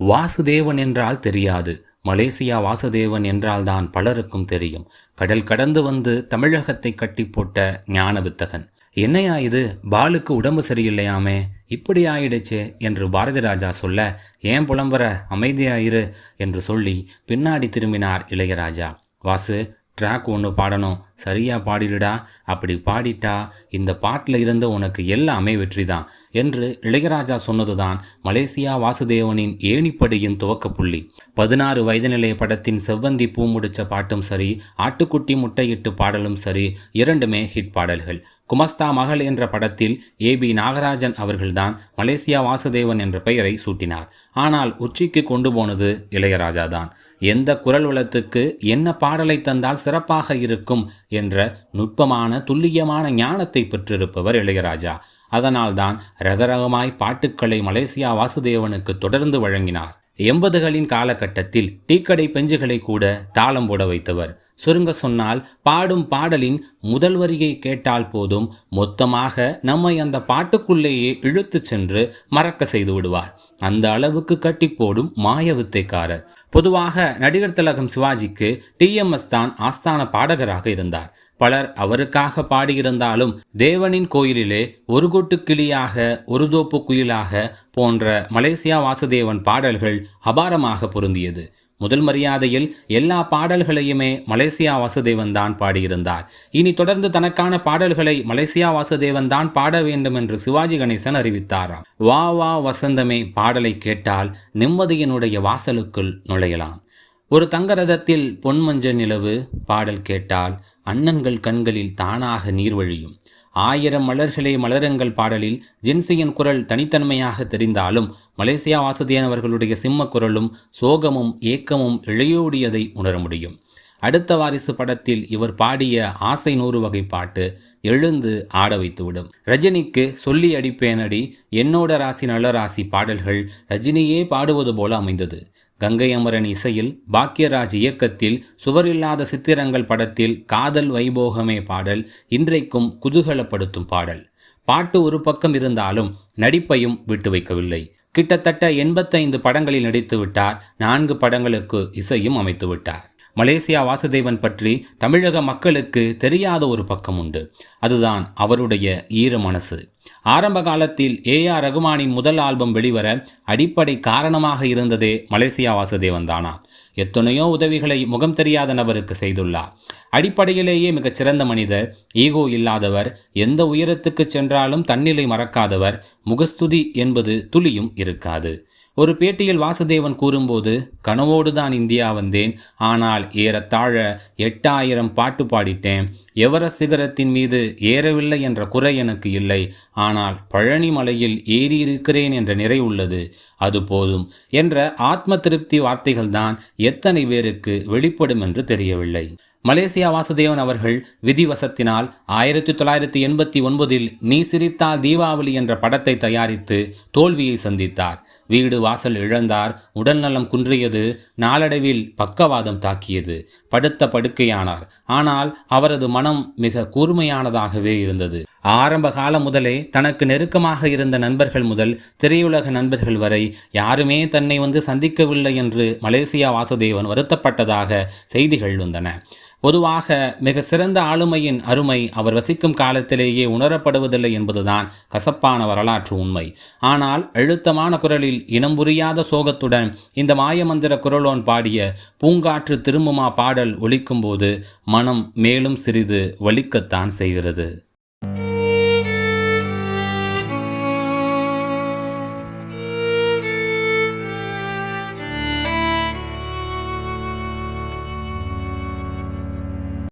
வாசுதேவன் என்றால் தெரியாது. மலேசியா வாசுதேவன் என்றால்தான் பலருக்கும் தெரியும். கடல் கடந்து வந்து தமிழகத்தை கட்டி போட்ட ஞான வித்தகன் என்னையா இது? பாலுக்கு உடம்பு சரியில்லையாமே? இப்படி ஆயிடுச்சே என்று பாரதி ராஜா சொல்ல ஏன் புலம்புற? அமைதியாயிரு என்று சொல்லி பின்னாடி திரும்பினார் இளையராஜா. வாசு ட்ராக் ஒன்று பாடணும். சரியாக பாடிடுடா. அப்படி பாடிட்டா இந்த பாட்டில் இருந்து உனக்கு எல்லாமே வெற்றி தான் என்று இளையராஜா சொன்னதுதான் மலேசியா வாசுதேவனின் ஏணிப்படியின் துவக்க புள்ளி. பதினாறு வயது நிலைய படத்தின் செவ்வந்தி பூ முடிச்ச பாட்டும் சரி ஆட்டுக்குட்டி முட்டையிட்டு பாடலும் சரி இரண்டுமே ஹிட் பாடல்கள். குமஸ்தா மகள் என்ற படத்தில் ஏ பி நாகராஜன் அவர்கள்தான் மலேசியா வாசுதேவன் என்ற பெயரை சூட்டினார். ஆனால் உச்சிக்கு கொண்டு போனது இளையராஜா தான் எந்த குரல் வளத்துக்கு என்ன பாடலை தந்தால் சிறப்பாக இருக்கும் என்ற நுட்பமான துல்லியமான ஞானத்தை பெற்றிருப்பவர் இளையராஜா. அதனால்தான் ரகரகமாய் பாட்டுக்களை மலேசியா வாசுதேவனுக்கு தொடர்ந்து வழங்கினார். எண்பதுகளின் காலகட்டத்தில் டீக்கடை பெஞ்சுகளை கூட தாளம் போட வைத்தவர். சுருங்க சொன்னால் பாடும் பாடலின் முதல் வரியை கேட்டால் போதும் மொத்தமாக நம்மை அந்த பாட்டுக்குள்ளேயே இழுத்துச் சென்று மறக்க செய்து விடுவார். அந்த அளவுக்கு கட்டி போடும் மாய வித்தைக்காரர். பொதுவாக நடிகர் திலகம் சிவாஜிக்கு டிஎம்எஸ் தான் ஆஸ்தான பாடகராக இருந்தார். பலர் அவருக்காக பாடியிருந்தாலும் தேவனின் கோயிலிலே ஒரு கொட்டு கிளியாக ஒரு தோப்பு குயிலாக போன்ற மலேசியா வாசுதேவன் பாடல்கள் அபாரமாக பொருந்தியது. முதல் மரியாதையில் எல்லா பாடல்களையுமே மலேசியா வாசுதேவன் தான் பாடியிருந்தார். இனி தொடர்ந்து தனக்கான பாடல்களை மலேசியா வாசுதேவன் தான் பாட வேண்டும் என்று சிவாஜி கணேசன் அறிவித்தாராம். வா வா வசந்தமே பாடலை கேட்டால் நிம்மதியினுடைய வாசலுக்குள் நுழையலாம். ஒரு தங்கரதத்தில் பொன்மஞ்ச நிலவு பாடல் கேட்டால் அண்ணன்கள் கண்களில் தானாக நீர் வழியும். ஆயிரம் மலர்களே மலரங்கள் பாடலில் ஜின்சியின் குரல் தனித்தன்மையாக தெரிந்தாலும் மலேசியா வாசுதேனவர்களுடைய சிம்ம குரலும் சோகமும் ஏக்கமும் இழையோடியதை உணர முடியும். அடுத்த வாரிசு படத்தில் இவர் பாடிய ஆசை நூறு வகை பாட்டு எழுந்து ஆட வைத்துவிடும். ரஜினிக்கு சொல்லி அடிப்பேனடி என்னோட ராசி நல்ல ராசி பாடல்கள் ரஜினியே பாடுவது போல அமைந்தது. கங்கை அமரன் இசையில் பாக்யராஜ் இயக்கத்தில் சுவரில்லாத சித்திரங்கள் படத்தில் காதல் வைபோகமே பாடல் இன்றைக்கும் குதூகலப்படுத்தும் பாடல். பாட்டு ஒரு பக்கம் இருந்தாலும் நடிப்பையும் விட்டு வைக்கவில்லை. கிட்டத்தட்ட எண்பத்தைந்து படங்களில் நடித்து விட்டார் நான்கு படங்களுக்கு இசையும் அமைத்து விட்டார் மலேசியா வாசுதேவன் பற்றி தமிழக மக்களுக்கு தெரியாத ஒரு பக்கம் உண்டு அதுதான் அவருடைய ஈர மனசு. ஆரம்ப காலத்தில் ஏ ஆர் ரகுமானின் முதல் ஆல்பம் வெளிவர அடிப்படை காரணமாக இருந்ததே மலேசியா வாசுதேவன் தானா? எத்தனையோ உதவிகளை முகம் தெரியாத நபருக்கு செய்துள்ளார். அடிப்படையிலேயே மிகச்சிறந்த மனிதர் ஈகோ இல்லாதவர் எந்த உயரத்துக்கு சென்றாலும் தன்னிலை மறக்காதவர் முகஸ்துதி என்பது துளியும் இருக்காது. ஒரு பேட்டியில் வாசுதேவன் கூறும்போது கனவோடு தான் இந்தியா வந்தேன் ஆனால் ஏறத்தாழ எட்டாயிரம் பாட்டு பாடிட்டேன். எவரஸ்ட் சிகரத்தின் மீது ஏறவில்லை என்ற குறை எனக்கு இல்லை. ஆனால் பழனி மலையில் ஏறி இருக்கிறேன் என்ற நிறை உள்ளது. அது போதும் என்ற ஆத்ம திருப்தி வார்த்தைகள்தான் எத்தனை பேருக்கு வெளிப்படும் என்று தெரியவில்லை. மலேசியா வாசுதேவன் அவர்கள் விதிவசத்தினால் ஆயிரத்தி தொள்ளாயிரத்தி எண்பத்தி ஒன்பதில் நீ சிரித்தால் தீபாவளி என்ற படத்தை தயாரித்து தோல்வியை சந்தித்தார். வீடு வாசல் இழந்தார். உடல்நலம் குன்றியது. நாளடைவில் பக்கவாதம் தாக்கியது. படுத்த படுக்கையானார். ஆனால் அவரது மனம் மிக கூர்மையானதாகவே இருந்தது. ஆரம்ப காலம் முதலே தனக்கு நெருக்கமாக இருந்த நண்பர்கள் முதல் திரையுலக நண்பர்கள் வரை யாருமே தன்னை வந்து சந்திக்கவில்லை என்று மலேசியா வாசுதேவன் வருத்தப்பட்டதாக செய்திகள் வந்தன பொதுவாக மிக சிறந்த ஆளுமையின் அருமை அவர் வசிக்கும் காலத்திலேயே உணரப்படுவதில்லை என்பதுதான் கசப்பான வரலாற்று உண்மை. ஆனால் அழுத்தமான குரலில் இனம் புரியாத சோகத்துடன் இந்த மாயமந்திர குரலோன் பாடிய பூங்காற்று திரும்புமா பாடல் ஒலிக்கும்போது மனம் மேலும் சிறிது வலிக்கத்தான் செய்கிறது.